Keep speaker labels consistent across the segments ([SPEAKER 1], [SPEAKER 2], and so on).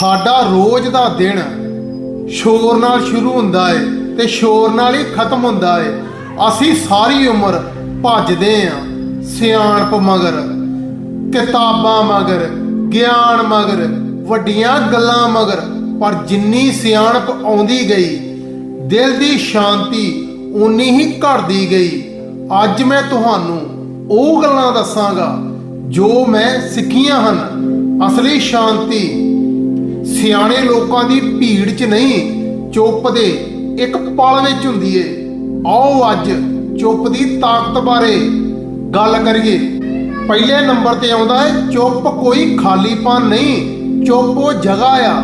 [SPEAKER 1] ਸਾਡਾ ਰੋਜ਼ ਦਾ ਦਿਨ ਸ਼ੋਰ ਨਾਲ ਸ਼ੁਰੂ ਹੁੰਦਾ ਏ ਤੇ ਸ਼ੋਰ ਨਾਲ ਹੀ ਖਤਮ ਹੁੰਦਾ ਏ। ਅਸੀਂ ਸਾਰੀ ਉਮਰ ਭੱਜਦੇ ਆਂ, ਸਿਆਣਪ ਮਗਰ, ਕਿਤਾਬਾਂ ਮਗਰ, ਗਿਆਨ ਮਗਰ, ਵੱਡੀਆਂ ਗੱਲਾਂ ਮਗਰ। ਪਰ ਜਿੰਨੀ ਸਿਆਣਪ ਆਉਂਦੀ ਗਈ, ਦਿਲ ਦੀ ਸ਼ਾਂਤੀ ਉਨੀ ਹੀ ਘਟਦੀ ਗਈ। ਅੱਜ ਮੈਂ ਤੁਹਾਨੂੰ ਉਹ ਗੱਲਾਂ ਦੱਸਾਂਗਾ ਜੋ ਮੈਂ ਸਿੱਖੀਆਂ ਹਨ। ਅਸਲੀ ਸ਼ਾਂਤੀ ਸਿਆਣੇ ਲੋਕਾਂ ਦੀ ਭੀੜ 'ਚ ਨਹੀਂ ਚੁੱਪ ਦੇ ਇੱਕ ਪਲ ਵਿੱਚ ਹੁੰਦੀ ਏ। ਆਓ ਅੱਜ ਚੁੱਪ ਦੀ ਤਾਕਤ ਬਾਰੇ ਗੱਲ ਕਰੀਏ। ਪਹਿਲੇ ਨੰਬਰ ਤੇ ਆਉਂਦਾ ਹੈ ਚੁੱਪ ਕੋਈ ਖਾਲੀਪਨ ਨਹੀਂ, ਚੁੱਪ ਉਹ ਜਗ੍ਹਾ ਆ,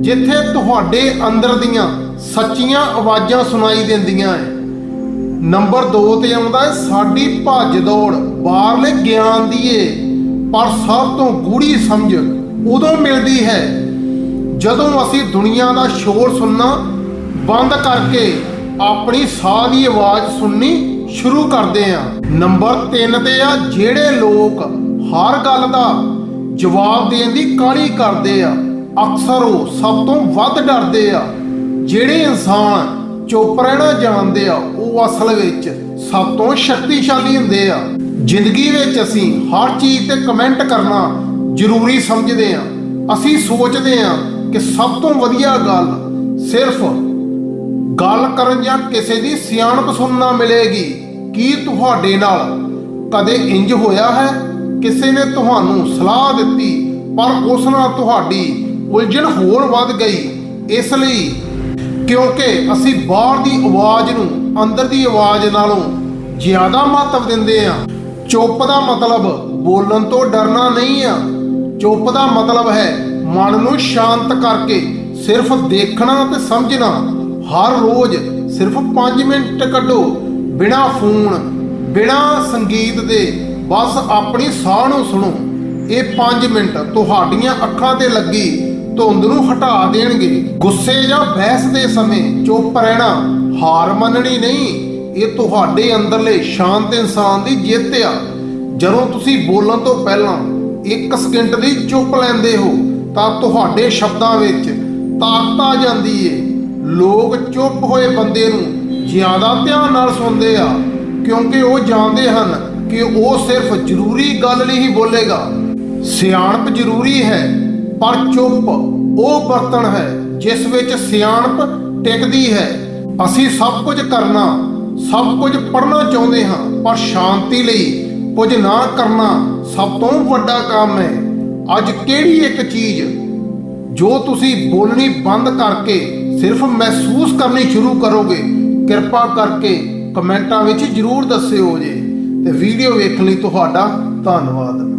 [SPEAKER 1] ਜਿੱਥੇ ਤੁਹਾਡੇ ਅੰਦਰ ਦੀਆਂ ਸੱਚੀਆਂ ਆਵਾਜ਼ਾਂ ਸੁਣਾਈ ਦਿੰਦੀਆਂ ਐ ਨੰਬਰ 2 ਤੇ ਆਉਂਦਾ ਹੈ ਸਾਡੀ ਭੱਜ ਦੌੜ ਬਾਹਰਲੇ ਗਿਆਨ ਦੀ ਏ, ਪਰ ਸਭ ਤੋਂ ਗੂੜੀ ਸਮਝ ਉਦੋਂ ਮਿਲਦੀ ਹੈ ਜਦੋਂ ਅਸੀਂ ਦੁਨੀਆ ਦਾ ਸ਼ੋਰ ਸੁਣਨਾ ਬੰਦ ਕਰਕੇ ਆਪਣੀ ਸਾਹ ਦੀ ਆਵਾਜ਼ ਸੁਣਨੀ ਸ਼ੁਰੂ ਕਰਦੇ ਹਾਂ। ਨੰਬਰ 3 ਤੇ ਆ, ਜਿਹੜੇ ਲੋਕ ਹਰ ਗੱਲ ਦਾ ਜਵਾਬ ਦੇਣ ਦੀ ਕਾਹਲੀ ਕਰਦੇ ਆ, ਅਕਸਰ ਉਹ ਸਭ ਤੋਂ ਵੱਧ ਡਰਦੇ ਆ। ਜਿਹੜੇ ਇਨਸਾਨ ਚੁੱਪ ਰਹਿਣਾ ਜਾਣਦੇ ਆ, ਉਹ ਅਸਲ ਵਿੱਚ ਸਭ ਤੋਂ ਸ਼ਕਤੀਸ਼ਾਲੀ ਹੁੰਦੇ ਆ। ਜ਼ਿੰਦਗੀ ਵਿੱਚ ਅਸੀਂ ਹਰ ਚੀਜ਼ ਤੇ ਕਮੈਂਟ ਕਰਨਾ ਜ਼ਰੂਰੀ ਸਮਝਦੇ ਆ। ਅਸੀਂ ਸੋਚਦੇ ਆ ਕਿ ਸਭ ਤੋਂ ਵਧੀਆ ਗੱਲ ਸਿਰਫ ਗੱਲ ਕਰਨ ਜਾਂ ਕਿਸੇ ਦੀ ਸਿਆਣਪ ਸੁਣਨਾ ਮਿਲੇਗੀ। ਕੀ ਤੁਹਾਡੇ ਨਾਲ ਕਦੇ ਇੰਜ ਹੋਇਆ ਹੈ? ਕਿਸੇ ਨੇ ਤੁਹਾਨੂੰ ਸਲਾਹ ਦਿੱਤੀ, ਪਰ ਉਸ ਨਾਲ ਤੁਹਾਡੀ ਉਲਝਣ ਹੋਰ ਵੱਧ ਗਈ। ਇਸ ਲਈ ਕਿਉਂਕਿ ਅਸੀਂ ਬਾਹਰ ਦੀ ਆਵਾਜ਼ ਨੂੰ ਅੰਦਰ ਦੀ ਆਵਾਜ਼ ਨਾਲੋਂ ਜ਼ਿਆਦਾ ਮਹੱਤਵ ਦਿੰਦੇ ਆ ਚੁੱਪ ਦਾ ਮਤਲਬ ਬੋਲਣ ਤੋਂ ਡਰਨਾ ਨਹੀਂ ਆ। ਚੁੱਪ ਦਾ ਮਤਲਬ ਹੈ ਮਨ ਨੂੰ ਸ਼ਾਂਤ ਕਰਕੇ ਸਿਰਫ ਦੇਖਣਾ ਤੇ ਸਮਝਣਾ, ਹਰ ਰੋਜ਼ ਸਿਰਫ 5 ਮਿੰਟ ਕੱਢੋ, ਬਿਨਾ ਫੋਨ, ਬਿਨਾ ਸੰਗੀਤ ਦੇ, ਬਸ ਆਪਣੀ ਸਾਹ ਨੂੰ ਸੁਣੋ। ਇਹ 5 ਮਿੰਟ ਤੁਹਾਡੀਆਂ ਅੱਖਾਂ ਤੇ ਲੱਗੀ ਧੁੰਦ ਨੂੰ ਹਟਾ ਦੇਣਗੇ। ਗੁੱਸੇ ਜਾਂ ਬਹਿਸ ਦੇ ਸਮੇਂ ਚੁੱਪ ਰਹਿਣਾ ਹਾਰ ਮੰਨਣੀ ਨਹੀਂ, ਇਹ ਤੁਹਾਡੇ ਅੰਦਰਲੇ ਸ਼ਾਂਤ ਇਨਸਾਨ ਦੀ ਜਿੱਤ ਆ। ਜਦੋਂ ਤੁਸੀਂ ਬੋਲਣ ਤੋਂ ਪਹਿਲਾਂ 1 ਸਕਿੰਟ ਲਈ ਚੁੱਪ ਲੈਂਦੇ ਹੋ ਤਾਂ ਤੁਹਾਡੇ ਸ਼ਬਦਾਂ ਵਿੱਚ ਤਾਕਤ ਆ ਜਾਂਦੀ ਏ। ਲੋਕ ਚੁੱਪ ਹੋਏ ਬੰਦੇ ਨੂੰ ਜ਼ਿਆਦਾ ਧਿਆਨ ਨਾਲ ਸੁਣਦੇ ਆ, ਕਿਉਂਕਿ ਉਹ ਜਾਣਦੇ ਹਨ ਕਿ ਉਹ ਸਿਰਫ ਜ਼ਰੂਰੀ ਗੱਲ ਲਈ ਹੀ ਬੋਲੇਗਾ। ਸਿਆਣਪ ਜ਼ਰੂਰੀ ਹੈ, ਪਰ ਚੁੱਪ ਉਹ ਬਰਤਨ ਹੈ ਜਿਸ ਵਿੱਚ ਸਿਆਣਪ ਟਿਕਦੀ ਹੈ। ਅਸੀਂ ਸਭ ਕੁਝ ਕਰਨਾ, ਸਭ ਕੁਝ ਪੜ੍ਹਨਾ ਚਾਹੁੰਦੇ ਹਾਂ, ਪਰ ਸ਼ਾਂਤੀ ਲਈ ਕੁਝ ਨਾ ਕਰਨਾ ਸਭ ਤੋਂ ਵੱਡਾ ਕੰਮ ਹੈ। ਅੱਜ ਕਿਹੜੀ ਇੱਕ ਚੀਜ਼ ਜੋ ਤੁਸੀਂ ਬੋਲਣੀ ਬੰਦ ਕਰਕੇ ਸਿਰਫ ਮਹਿਸੂਸ ਕਰਨੀ ਸ਼ੁਰੂ ਕਰੋਗੇ, ਕਿਰਪਾ ਕਰਕੇ ਕਮੈਂਟਾਂ ਵਿੱਚ ਜਰੂਰ ਦੱਸਿਓ ਜੇ ਤੇ ਵੀਡੀਓ ਵੇਖਣ ਲਈ ਤੁਹਾਡਾ ਧੰਨਵਾਦ।